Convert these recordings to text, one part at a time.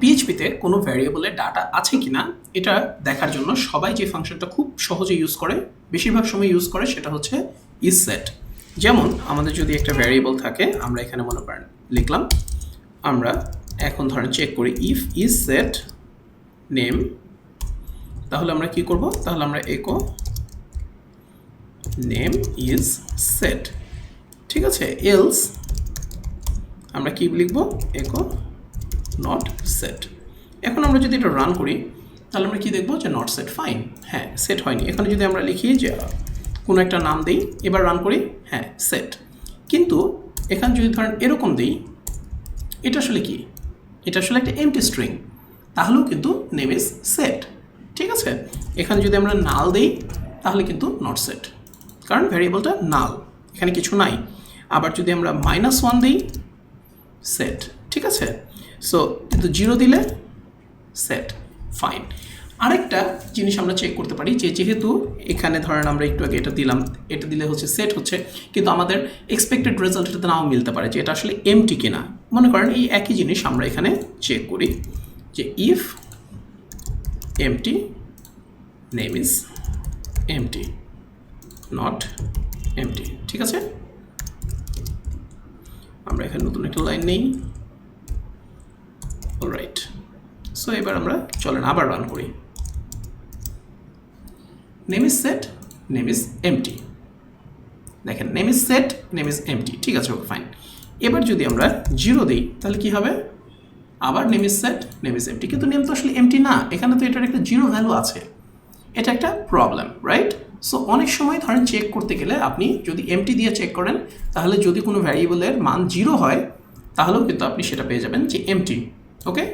পিএইচপিতে কোনো ভ্যারিয়েবলের ডাটা আছে কিনা, এটা দেখার জন্য সবাই যে ফাংশনটা খুব সহজে ইউজ করে, বেশিরভাগ সময় ইউজ করে, সেটা হচ্ছে ইজ সেট যেমন আমাদের যদি একটা ভ্যারিয়েবল থাকে, আমরা এখানে মনে করেন লিখলাম, আমরা এখন ধরেন চেক করি ইফ ইজ সেট নেম তাহলে আমরা কি করব? তাহলে আমরা একো নেম ইজ সেট ঠিক আছে? এলস আমরা কি লিখব? একো নট সেট এখন আমরা যদি এটা রান করি, তাহলে আমরা কি দেখব যে নট সেট ফাইন হ্যাঁ সেট হয়নি। এখানে যদি আমরা লিখি যে কোনো একটা নাম দিই, এবার রান করি হ্যাঁ সেট কিন্তু এখানে যদি ধরেন এরকম দিই, এটা আসলে কি? এটা আসলে একটা এমটি স্ট্রিং তাহলেও কিন্তু নেম ইজ সেট ঠিক আছে? এখানে যদি আমরা নাল দিই, তাহলে কিন্তু নট সেট কারণ ভ্যারিয়েবলটা নাল এখানে কিছু নাই। আবার যদি আমরা মাইনাস ওয়ান দিই সেট ঠিক আছে? সো কিন্তু জিরো দিলে সেট ফাইন আরেকটা জিনিস আমরা চেক করতে পারি যে যেহেতু এখানে ধরেন আমরা একটু আগে এটা দিলাম, এটা দিলে হচ্ছে সেট হচ্ছে, কিন্তু আমাদের এক্সপেক্টেড রেজাল্ট এটাতে নাও মিলতে পারে যে এটা আসলে এমটি কিনা। মনে করেন এই একই জিনিস আমরা এখানে চেক করি যে if empty name is empty not empty ঠিক আছে? আমরা এখানে নতুন একটা লাইন নেই। রাইট সো এবার আমরা চলেন আবার রান করি। Name is set name is empty দেখেন name is set name is empty ঠিক আছে ওকে ফাইন এবার যদি আমরা জিরো দিই, তাহলে কি হবে? আবার name is set name is empty কিন্তু নেম তো আসলে এমটি না। এখানে তো এটার একটা জিরো ভ্যালু আছে। এটা একটা প্রবলেম রাইট সো অনেক সময় ধরেন চেক করতে গেলে আপনি যদি এমটি দিয়ে চেক করেন, তাহলে যদি কোনো ভ্যারিয়েবলের মান জিরো হয়, তাহলেও কিন্তু আপনি সেটা পেয়ে যাবেন যে এমটি ওকে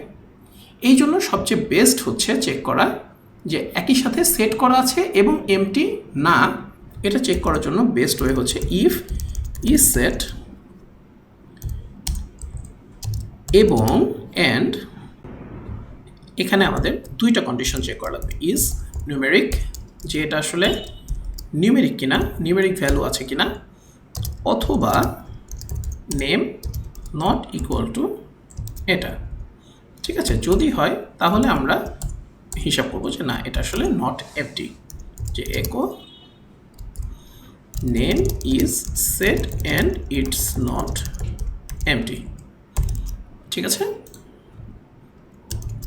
এই জন্য সবচেয়ে বেস্ট হচ্ছে চেক করা যে একই সাথে সেট করা আছে এবং এমটি না, এটা চেক করার জন্য বেস্ট ওয়ে হচ্ছে ইফ ইজ সেট এবং অ্যান্ড এখানে আমাদের দুইটা কন্ডিশন চেক করা লাগবে। ইজ নিউমেরিক যে এটা আসলে নিউমেরিক কিনা নিউমেরিক ভ্যালু আছে কিনা, অথবা নেম নট ইকুয়াল টু এটা। ঠিক আছে? যদি হয়, তাহলে আমরা হিসাব করব যে না, এটা আসলে নট এফটি যে echo name is set and it's not empty ঠিক আছে?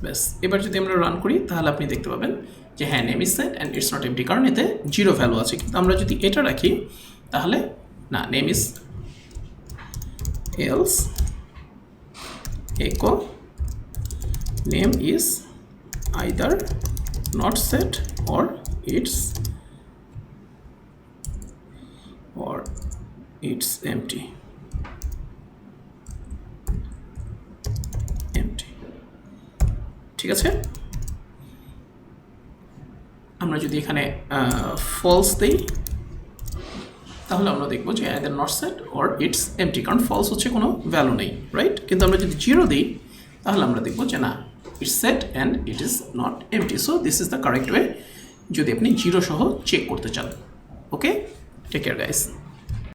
ব্যাস, এবার যদি আমরা রান করি, তাহলে আপনি দেখতে পাবেন যে হ্যাঁ name is set and it's not empty কারণ এতে জিরো ভ্যালু আছে। কিন্তু আমরা যদি এটা রাখি, তাহলে না name is else echo name is either not set or it's or it's empty. Empty. ঠিক আছে? আমরা যদি এখানে ফলস দিই, তাহলে আমরা দেখব যে either not set or it's empty কারণ ফলস হচ্ছে কোনো ভ্যালু নেই রাইট কিন্তু আমরা যদি জিরো দিই, তাহলে আমরা দেখব যে না it's set and it is not empty so this is the correct way যদি আপনি জিরো সহ চেক করতে চান ওকে টেক কেয়ার গাইস